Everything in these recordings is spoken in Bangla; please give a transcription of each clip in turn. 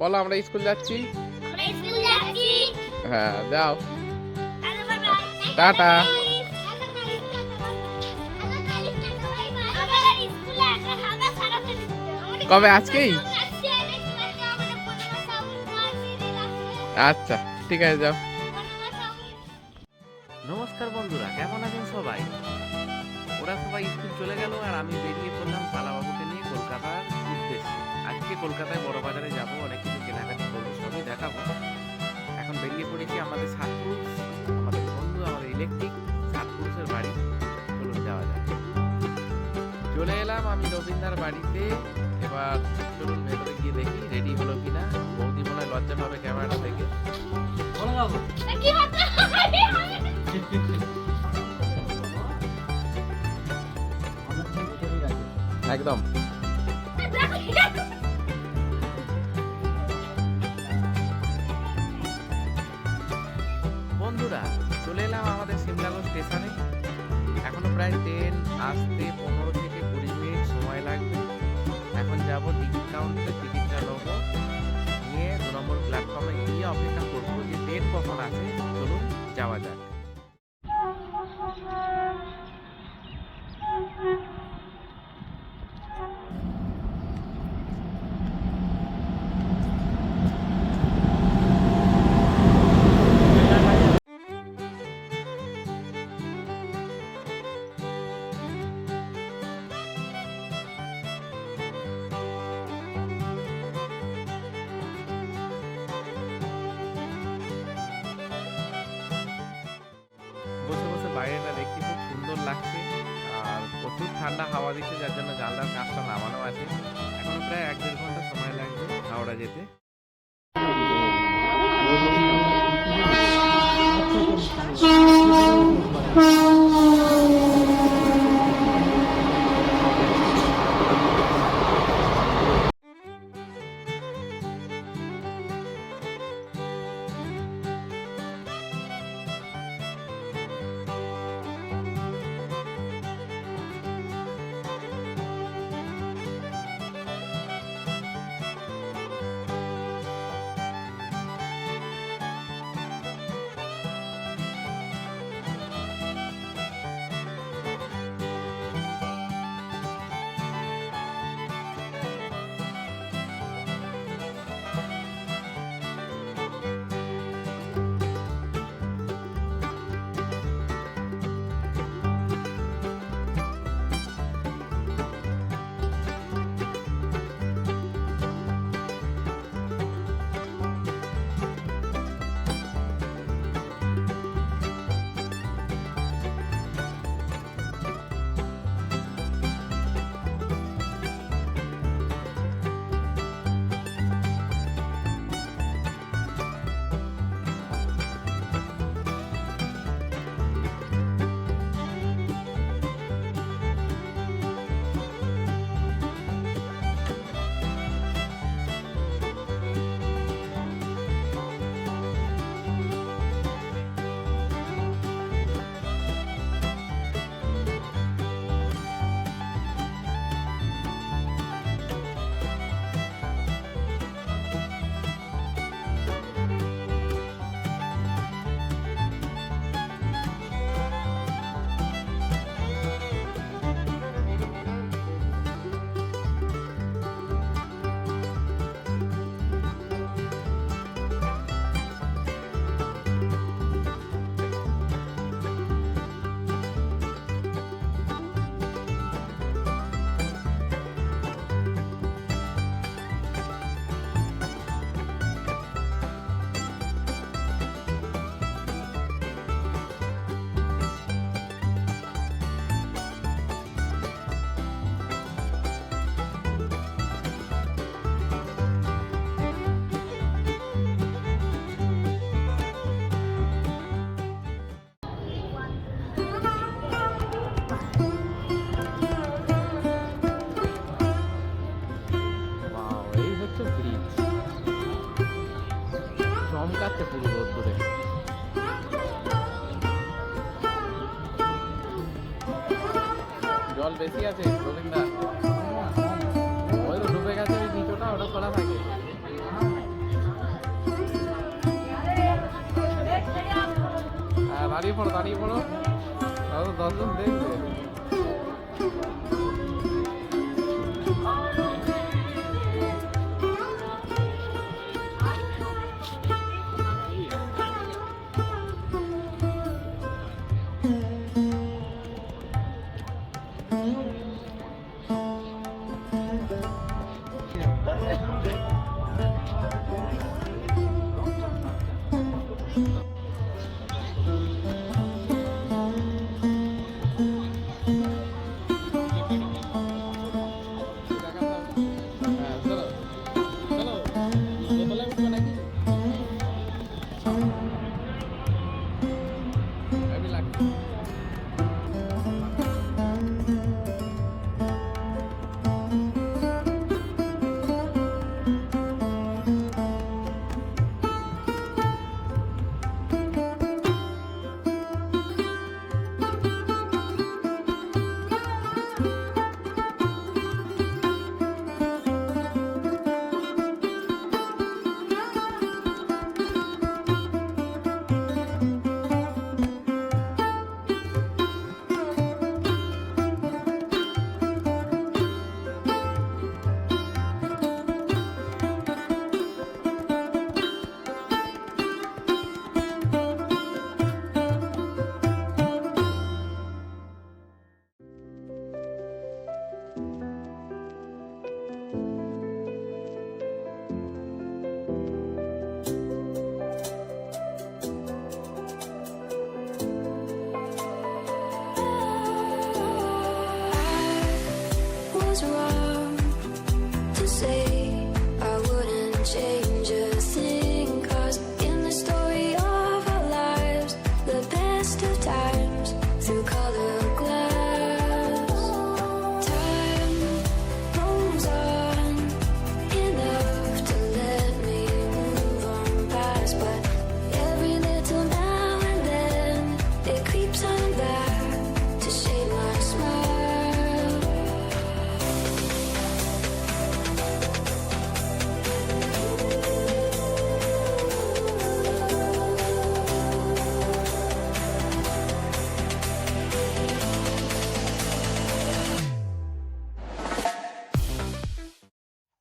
বলো আমরা স্কুল যাচ্ছি? আমরা স্কুল যাচ্ছি। হ্যাঁ যাও টাটা। কবে? আজকেই? আচ্ছা ঠিক আছে যাও। নমস্কার বন্ধুরা কেমন আছেন সবাই? ওরা সবাই স্কুল চলে গেল আর আমি বেরিয়ে পড়লাম শালাবাবুকে নিয়ে কলকাতার আজকে কলকাতায় বড় বাজারে যাব অনেক কিছু কেনাকাটি করব সবই দেখাবো। এখন বেরিয়ে পড়েছি আমাদের সাতপুরুষ আমাদের বন্ধু আমাদের ইলেকট্রিক সাতপুরুষের বাড়ি। চলুন যাওয়া যাক। চলে এলাম আমি রবীন্দ্রার বাড়িতে। এবার চলুন ভেতরে গিয়ে দেখি রেডি হলো কিনা? বৌদি মনে হয় লজ্জা পাবে ক্যামেরাটা দেখে। একদম। যে আছে? চলুন যাওয়া যাক। ঠান্ডা হাওয়া দিচ্ছে, যার জন্য জানলার কাজটা নামানো আছে। এখন প্রায় এক দেড় ঘণ্টা সময় লাগবে হাওড়া যেতে। দাঁড়িয়ে পড়ো। তাহলে দশজন দেখবে।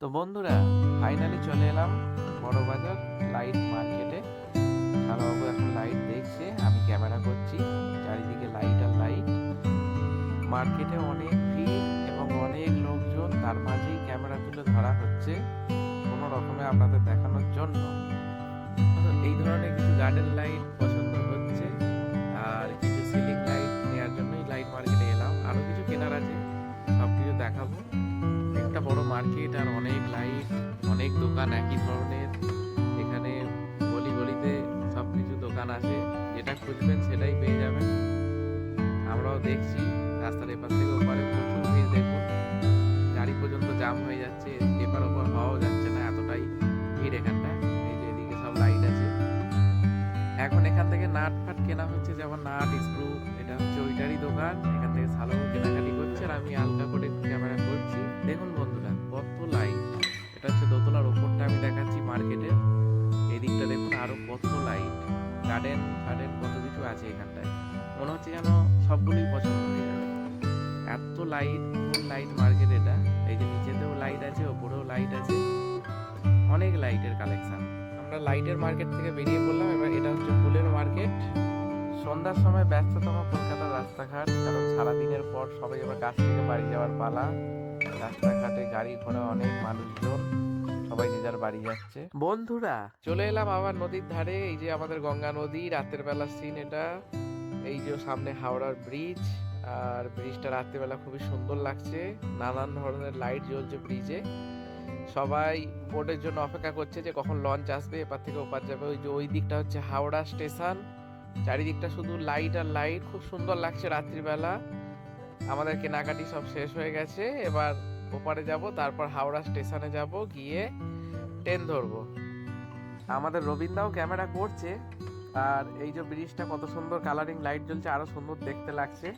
তো বন্ধুরা ফাইনালি চলে এলাম বড়বাজার লাইট মার্কেটে শালাবাবু এখন লাইট দেখছে, আমি ক্যামেরা করছি, চারিদিকে লাইট আর লাইট মার্কেটে অনেক ভিড় এবং অনেক লোকজন, তার মাঝেই ক্যামেরা তুলে ধরা হচ্ছে কোনো রকমে আপনাদের দেখানোর জন্য। এই ধরনের কিছু গার্ডেন লাইট পছন্দ একই ধরনের? এখানে গলি গলিতে সব কিছু দোকান আছে। যেটা খুঁজবেন সেটাই পেয়ে যাবেন। আমরাও দেখছি। রাস্তার এপার থেকে ওপারে প্রচুর ভিড় দেখুন। গাড়ি পর্যন্ত জাম হয়ে যাচ্ছে। এপার ওপার হওয়াও যাচ্ছে না। এতটাই ভিড় এখানটা এই যে এদিকে সব লাইট আছে। এখন এখান থেকে নাট ফাট কেনা হচ্ছে। যেমন নাট স্ক্রু এটা হচ্ছে ওইটারই দোকান। এখান থেকে সালো কেনাকাটি করছে আর আমি হালকা করে গার্ডেন গার্ডেন কত কিছু আছে এখানটায়। মনে হচ্ছে যেন সবগুলোই পছন্দ হয়ে যাবে। এত লাইট ফুল লাইট মার্কেট এটা। এই যে নিচেতেও লাইট আছে, ওপরেও লাইট আছে। অনেক লাইটের কালেকশন আমরা লাইটের মার্কেট থেকে বেরিয়ে পড়লাম, এবার এটা হচ্ছে ফুলের মার্কেট সন্ধ্যার সময় ব্যস্ততম কলকাতার রাস্তাঘাট, কারণ সারাদিনের পর সবাই এবার কাজ থেকে বাড়ি যাওয়ার পালা। রাস্তাঘাটে গাড়ি ঘোড়া অনেক, মানুষজন। সবাই যে যার বাড়ি যাচ্ছে। বন্ধুরা। চলে এলাম আবার নদীর ধারে এই যে আমাদের গঙ্গা নদী রাতের বেলার সিন এটা। এই যে সামনে হাওড়ার ব্রিজ আর ব্রিজটা রাত্রিবেলা খুবই সুন্দর লাগছে। নানান ধরনের লাইট জ্বলছে ব্রিজে সবাই বোটের জন্য অপেক্ষা করছে যে কখন লঞ্চ আসবে এপার থেকে ওপার যাবে। ওই যে ওই দিকটা হচ্ছে হাওড়া স্টেশন চারিদিকটা শুধু লাইট আর লাইট খুব সুন্দর লাগছে রাত্রিবেলা। আমাদের কেনাকাটি সব শেষ হয়ে গেছে। এবার ওপারে যাব, তারপর হাওড়া স্টেশনে যাব, গিয়ে ট্রেন ধরবো। আমাদের রবীন্দাও ক্যামেরা করছে, আর এই যে ব্রিজটা কত সুন্দর কালারিং লাইট জ্বলছে, আরও সুন্দর দেখতে লাগছে।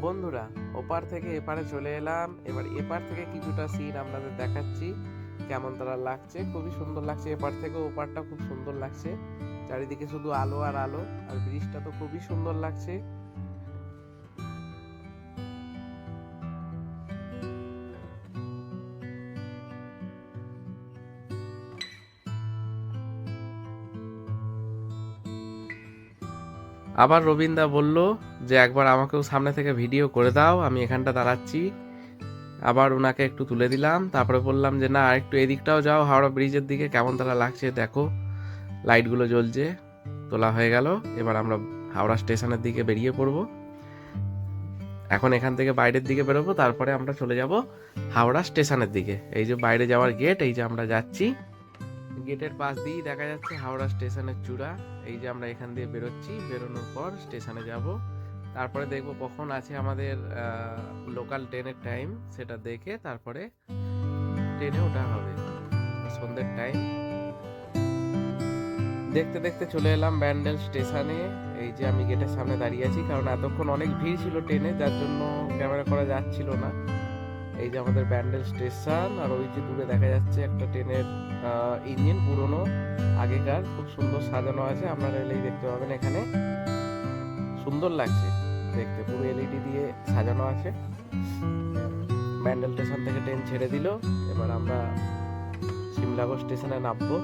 বন্ধুরা, ওপার থেকে এপারে চলে এলাম। এবার এপার থেকে কিছুটা সিন আপনাদের দেখাচ্ছি, কেমন তারা লাগছে। খুবই সুন্দর লাগছে এপার থেকে ওপারটা খুব সুন্দর লাগছে। চারিদিকে শুধু আলো আর আলো, আর ব্রিজটা তো খুবই সুন্দর লাগছে। আবার রবীন্দা বলল যে একবার আমাকেও সামনে থেকে ভিডিও করে দাও, আমি এখানটা দাঁড়াচ্ছি। আবার ওনাকে একটু তুলে দিলাম, তারপরে বললাম যে, না, একটু এদিকটাও যাও, হাওড়া ব্রিজের দিকে কেমন তারা লাগছে দেখো। লাইটগুলো জ্বলছে, তোলা হয়ে গেল, এবার আমরা হাওড়া স্টেশনের দিকে বেরিয়ে পড়ব। এখন এখান থেকে বাইরের দিকে বেরোবো, তারপরে আমরা চলে যাব হাওড়া স্টেশনের দিকে। এই যে বাইরে যাওয়ার গেট এই যে আমরা যাচ্ছি। গেটের পাশ দিয়েই দেখা যাচ্ছে হাওড়া স্টেশনের চূড়া। এই যে আমরা এখান দিয়ে বেরোচ্ছি, বেরোনোর পর স্টেশনে যাব। তারপরে দেখব কখন আছে আমাদের লোকাল ট্রেনের টাইম সেটা দেখে তারপরে ট্রেনে ওঠা হবে। সন্ধ্যের টাইম দেখতে দেখতে চলে এলাম ব্যান্ডেল স্টেশনে। এই যে আমি গেটের সামনে দাঁড়িয়ে আছি, কারণ এতক্ষণ অনেক ভিড় ছিল ট্রেনে যার জন্য ক্যামেরা করা যাচ্ছিল না। এই যে আমাদের ব্যান্ডেল স্টেশন, আর ওই যে দূরে দেখা যাচ্ছে একটা ট্রেনের ইঞ্জিন পুরনো, আগেকার, খুব সুন্দর সাজানো আছে, আপনারা এলেই দেখতে পাবেন এখানে। সুন্দর লাগছে দেখতে, পুরো এলইডি দিয়ে সাজানো আছে। ব্যান্ডেল স্টেশন থেকে ট্রেন ছেড়ে দিল, এবার আমরা সিমলাগো স্টেশনে নামবো।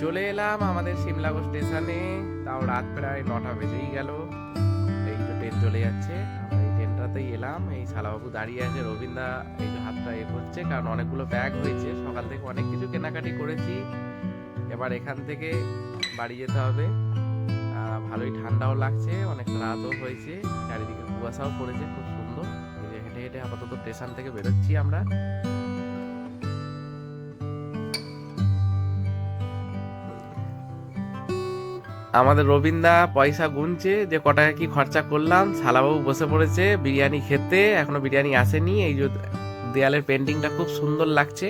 চলে এলাম আমাদের সিমলাগো স্টেশনে। তাও রাত প্রায় নটা বেজেই গেল। এই যে ট্রেন চলে যাচ্ছে। আমরা এই ট্রেনটাতেই এলাম। এই শালাবাবু দাঁড়িয়ে আছে। রবীন্দা এই হাতটা এ করছে। কারণ অনেকগুলো ব্যাগ হয়েছে। সকাল থেকে অনেক কিছু কেনাকাটি করেছি। এবার এখান থেকে বাড়ি যেতে হবে। ভালোই ঠান্ডাও লাগছে। অনেক রাতও হয়েছে। চারিদিকে কুয়াশাও পড়েছে। খুব সুন্দর। হেঁটে হেঁটে আপাতত স্টেশন থেকে বেরোচ্ছি আমরা। আমাদের রবীন্দা পয়সা গুনছে যে ক টাকা কি খরচা করলাম, শালাবাবু বসে পড়েছে, বিরিয়ানি খেতে, এখনও বিরিয়ানি আসেনি, এই যে দেয়ালের পেন্টিংটা খুব সুন্দর লাগছে।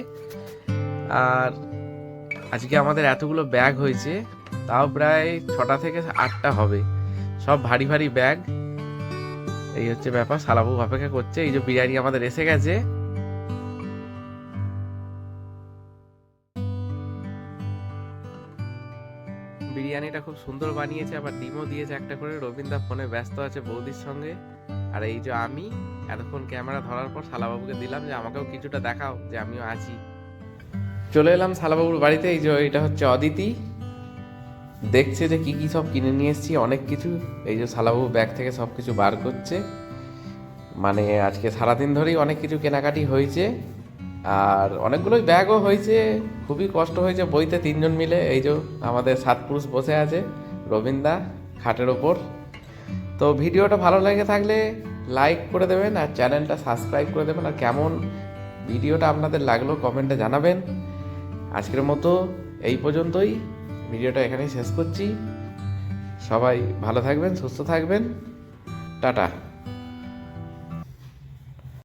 আর আজকে আমাদের এতগুলো ব্যাগ হয়েছে, তাও প্রায় ছটা থেকে আটটা হবে। সব ভারী ভারী ব্যাগ এই হচ্ছে ব্যাপার, শালাবাবু অপেক্ষা করছে, এই যে বিরিয়ানি আমাদের এসে গেছে। বিরিয়ানিটা খুব সুন্দর বানিয়েছে, আবার ডিমও দিয়েছে একটা করে। রবীন্দা ফোনে ব্যস্ত আছে বৌদির সঙ্গে। আর এই যে আমি, এতক্ষণ ক্যামেরা ধরার পর শালাবাবুকে দিলাম যে আমাকেও কিছুটা দেখাও যে আমিও আছি। চলে এলাম শালাবাবুর বাড়িতে, এই যে এটা হচ্ছে অদিতি। দেখছে যে কি কি সব কিনে নিয়ে এসেছি, অনেক কিছু। এই যে শালাবাবু ব্যাগ থেকে সব কিছু বার করছে। মানে আজকে সারাদিন ধরেই অনেক কিছু কেনাকাটি হয়েছে। আর অনেকগুলোই ব্যাগও হয়েছে। খুবই কষ্ট হয়েছে বইতে তিনজন মিলে। এই যে আমাদের সাত পুরুষ বসে আছে রবীন্দা খাটের ওপর। তো ভিডিওটা ভালো লেগে থাকলে লাইক করে দেবেন আর চ্যানেলটা সাবস্ক্রাইব করে দেবেন। আর কেমন ভিডিওটা আপনাদের লাগল কমেন্টে জানাবেন। আজকের মতো এই পর্যন্তই। ভিডিওটা এখানেই শেষ করছি। সবাই ভালো থাকবেন, সুস্থ থাকবেন। টাটা।